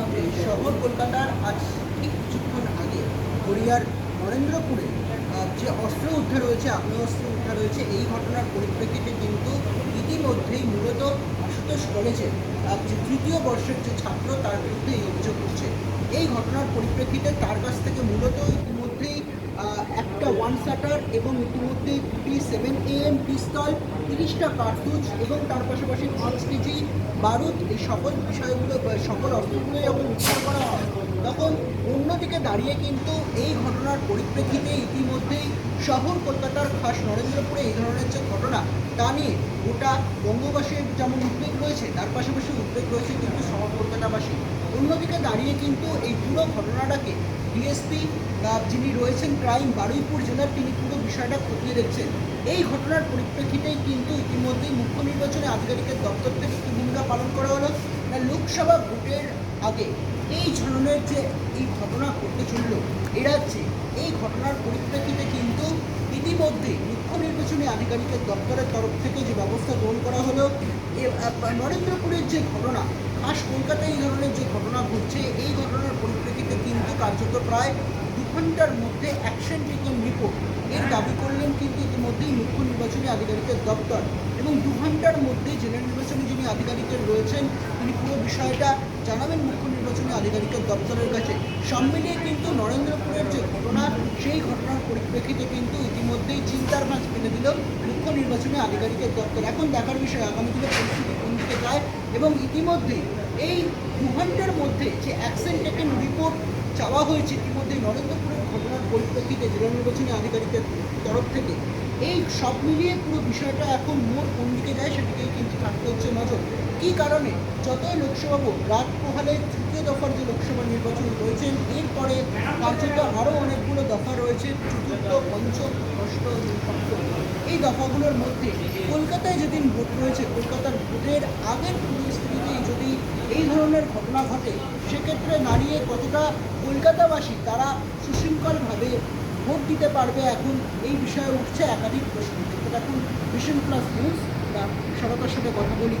ইতিমধ্যে শহর কলকাতার আজ ঠিক কিছুক্ষণ আগে হরিয়ার নরেন্দ্রপুরে যে অস্ত্র উদ্ধার হয়েছে আগ্নেয়াস্ত্র উদ্ধার হয়েছে এই ঘটনার পরিপ্রেক্ষিতে কিন্তু ইতিমধ্যেই মূলত আশুতোষ কলেজের আহ, যে তৃতীয় বর্ষের যে ছাত্র তার বিরুদ্ধে এই অভিযোগ উঠছে। এই ঘটনার পরিপ্রেক্ষিতে তার কাছ থেকে মূলত ইতিমধ্যেই একটা ওয়ান শাটার এবং ইতিমধ্যেই দুটি সেভেন এএম পিস্তল তিরিশটা কার্তুজ এবং তার পাশাপাশি পাঁচ কেজি বারুদ এই সকল বিষয়গুলো, সকল অস্ত্রগুলো যখন উদ্ধার করা হয়, তখন অন্যদিকে দাঁড়িয়ে কিন্তু এই ঘটনার পরিপ্রেক্ষিতে ইতিমধ্যেই শহর কলকাতার খাস নরেন্দ্রপুরে এই ধরনের যে ঘটনা, তা নিয়ে গোটা বঙ্গবাসীর যেমন উদ্বেগ রয়েছে, তার পাশাপাশি উদ্বেগ রয়েছে কিন্তু শহর কলকাতাবাসী। অন্যদিকে দাঁড়িয়ে কিন্তু এই পুরো ঘটনাটাকে ডিএসপি যিনি রয়েছেন ক্রাইম বারুইপুর জেলার তিনি পুরো বিষয়টা খতিয়ে দেখছেন। এই ঘটনার পরিপ্রেক্ষিতেই কিন্তু ইতিমধ্যেই মুখ্য নির্বাচনী আধিকারিকের দপ্তর থেকে কি ভূমিকা পালন করা হলো না লোকসভা ভোটের আগে? এই ধরনের যে এই ঘটনা ঘটতে চলল, এ রাজ্যে এই ঘটনার পরিপ্রেক্ষিতে কিন্তু ইতিমধ্যে মুখ্য নির্বাচনী আধিকারিকের দপ্তরের তরফ থেকে যে ব্যবস্থা গ্রহণ করা হলো নরেন্দ্রপুরের যে ঘটনা, খাস কলকাতায় এই ধরনের যে ঘটনা ঘটছে, এই ঘটনার পরিপ্রেক্ষিতে কিন্তু কার্যত প্রায় দু ঘণ্টার মধ্যে অ্যাকশন টেকেন রিপোর্ট এর দাবি করলেন কিন্তু ইতিমধ্যেই মুখ্য নির্বাচনী আধিকারিকের দপ্তর এবং দু ঘণ্টার মধ্যে জেলা নির্বাচনী যিনি আধিকারিকের রয়েছেন, তিনি পুরো বিষয়টা জানাবেন মুখ্য নির্বাচনী আধিকারিকের দপ্তরের কাছে। সব মিলিয়ে কিন্তু নরেন্দ্রপুরের যে ঘটনা, সেই ঘটনার পরিপ্রেক্ষিতে কিন্তু ইতিমধ্যেই চিন্তার ভাঁজ ফেলে দিল মুখ্য নির্বাচনী আধিকারিকের দপ্তর। এখন দেখার বিষয়, আগামী দিনে পরিস্থিতি কোন দিকে যায়? এবং ইতিমধ্যেই এই দু ঘণ্টার মধ্যে যে অ্যাকশন টেকেন রিপোর্ট চাওয়া হয়েছে ইতিমধ্যেই নরেন্দ্রপুরের ঘটনার পরিপ্রেক্ষিতে জেলা নির্বাচনী আধিকারিকের তরফ থেকে এই সব মিলিয়ে পুরো বিষয়টা এখন মোট কোন দিকে যায় সেদিকেই কিন্তু থাকতে হচ্ছে নজর। কী কারণে? যতই লোকসভা রাত পোহালে তৃতীয় দফার যে লোকসভা নির্বাচন রয়েছেন এরপরে কার্যত আরও অনেকগুলো দফা রয়েছে, চতুর্থ, পঞ্চম, ষষ্ঠ এই দফাগুলোর মধ্যে কলকাতায় যেদিন ভোট রয়েছে, কলকাতার ভোটের আগের পরিস্থিতিতেই যদি এই ধরনের ঘটনা ঘটে, সেক্ষেত্রে দাঁড়িয়ে কতটা কলকাতাবাসী তারা সুশৃঙ্খলভাবে ভোট দিতে পারবে এখন এই বিষয়ে উঠছে একাধিক প্রশ্ন। দেখতে থাকুন ভিশন প্লাস নিউজ বা সরকার সাথে কথা বলি।